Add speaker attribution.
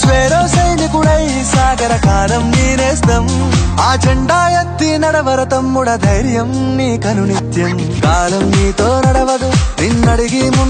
Speaker 1: స్వేరో సైనికుడై సాగర కాలం నీనేస్తం. ఆ జెండా ఎత్తి నడవర తమ్ముడ ధైర్యం నీ కను నిత్యం. కాలం నీతో నడవదు నిన్నడిగి ముందు